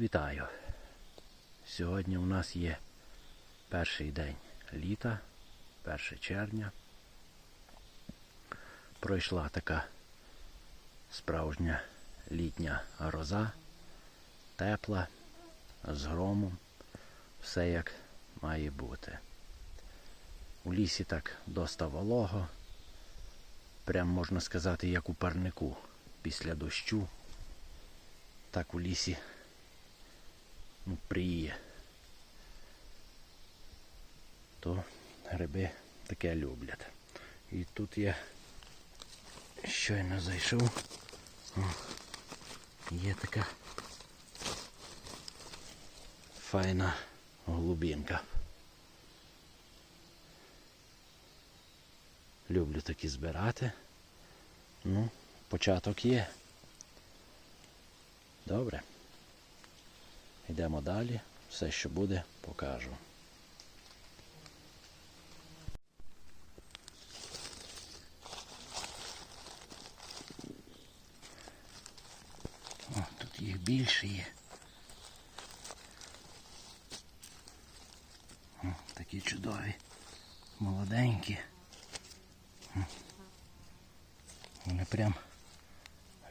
Вітаю! Сьогодні у нас є перший день літа, 1 червня. Пройшла така справжня літня гроза, тепла, з громом, все як має бути. У лісі так доста волого, прям можна сказати, як у парнику після дощу. Так у лісі ну, пріє. То гриби таке люблять. І тут я щойно зайшов. О, є така файна голубінка. Люблю такі збирати. Ну, початок є. Добре. Йдемо далі. Все, що буде, покажу. О, тут їх більше є. О, такі чудові, молоденькі. Вони прям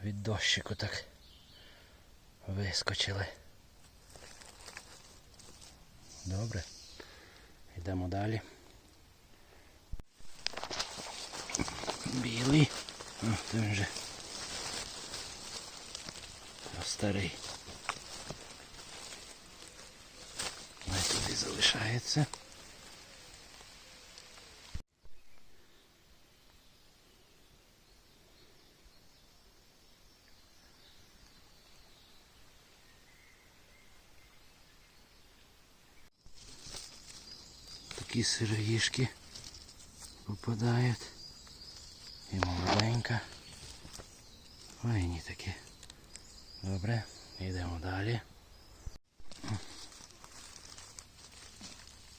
від дощику так вискочили. Добре. Йдемо далі. Білий. О, він вже старий. Ось туди залишається. Такі сироїшки попадають. І молоденька. Файні такі. Добре, йдемо далі.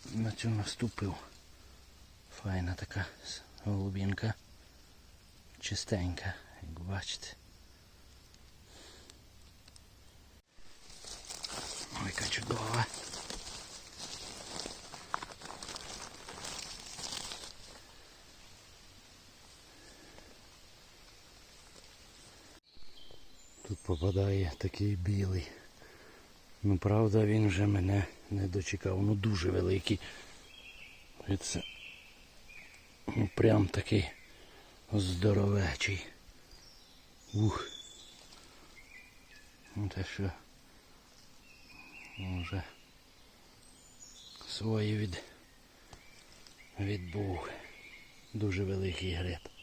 На цю наступив. Файна така голубінка. Чистенька, як бачите. Ой, яка чудова. Тут попадає такий білий. Ну правда він вже мене не дочекав. Ну дуже великий. Це ну, прям такий здоровечий. Ух. Ну те що вже своє від відбув. Дуже великий гриб.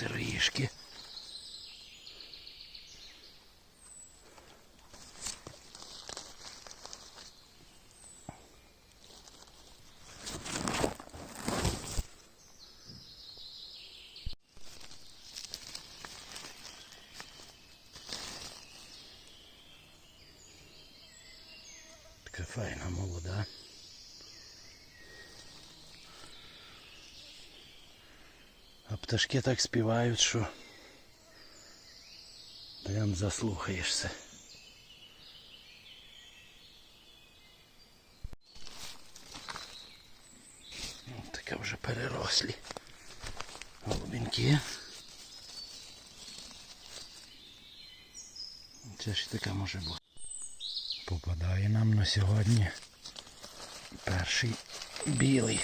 Сироїшки. Така файна молода. Пташки так співають, що прям заслухаєшся. Таке вже перерослі. Голубінки. Це ж така може бути. Попадає нам на сьогодні перший білий.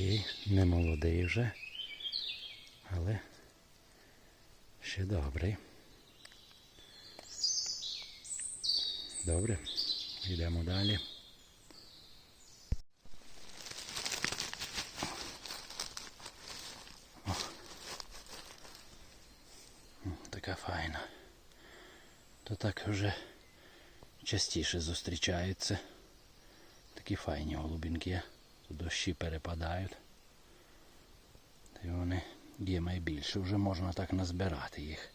Такий не молодий вже, але ще добрий. Добре, йдемо далі. О. Така файна. То так вже частіше зустрічаються. Такі файні голубінки. Дощі перепадають. І вони є найбільше, вже можна так назбирати їх.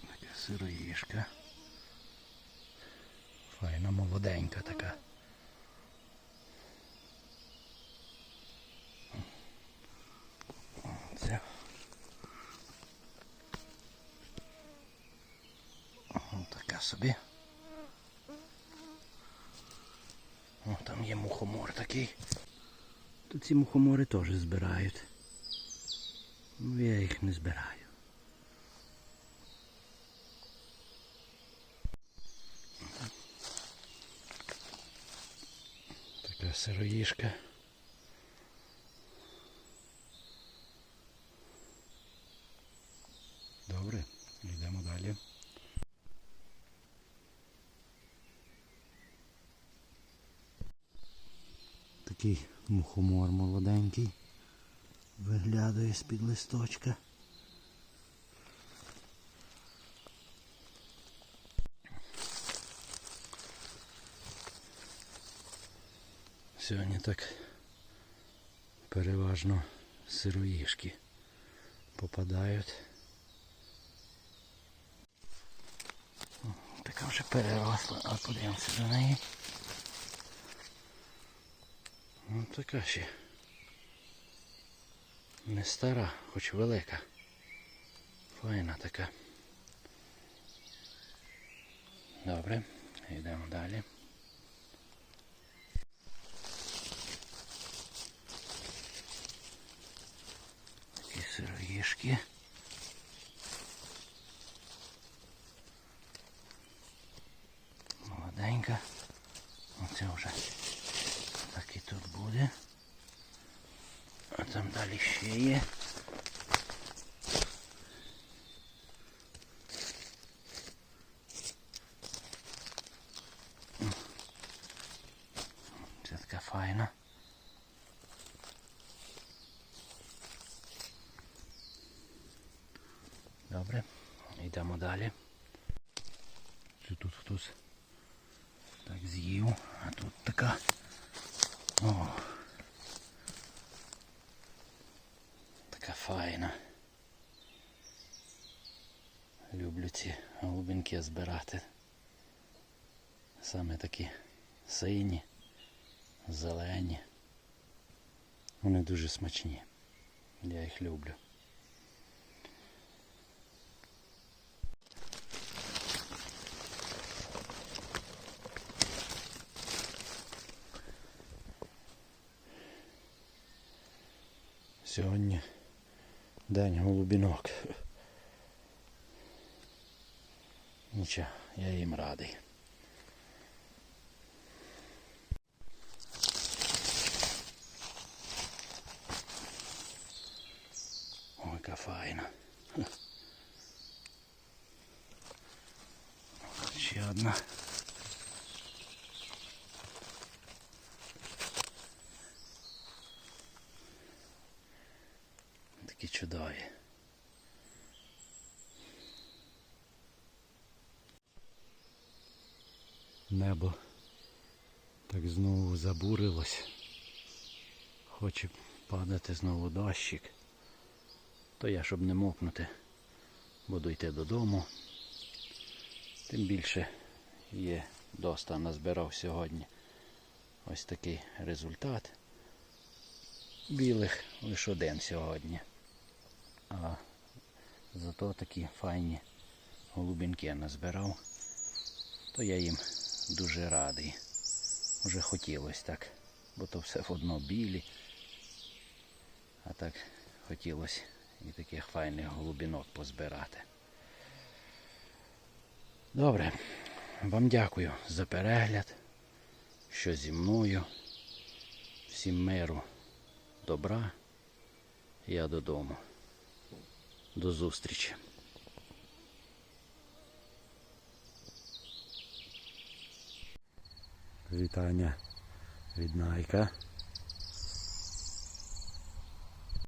Така сироїшка. Файна молоденька така. Це. О, така собі. О, там є мухомор такий. Тут ці мухомори теж збирають. Ну я їх не збираю. Така сироїшка. Добре, йдемо далі. Такий мухомор молоденький. Виглядає з-під листочка. Сьогодні так переважно сироїшки попадають. Така вже переросла, а подивимося до неї. Ну така ще. Не стара, хоч велика. Файна така. Добре, йдемо далі. Такі сироїшки. Молоденька. Оце вже так і тут буде. А там далі ще є. Це така файна. Добре, йдемо далі. Чи тут хтось так з'їв, а тут така. О. Така файна. Люблю ці голубинки збирати. Саме такі сині, зелені. Вони дуже смачні. Я їх люблю. Сьогодні день голубінок. Нічого, я їм радий. Ой, яка файна. Такі чудові. Небо так знову забурилось. Хоче падати знову дощик. То я, щоб не мокнути, буду йти додому. Тим більше є доста назбирав сьогодні. Ось такий результат. Білих лише один сьогодні. А зато такі файні голубінки я назбирав. То я їм дуже радий. Вже хотілося так, бо то все в одно білі. А так хотілося і таких файних голубінок позбирати. Добре, вам дякую за перегляд, що зі мною. Всім миру, добра. Я додому. До зустрічі. Вітання від Найка.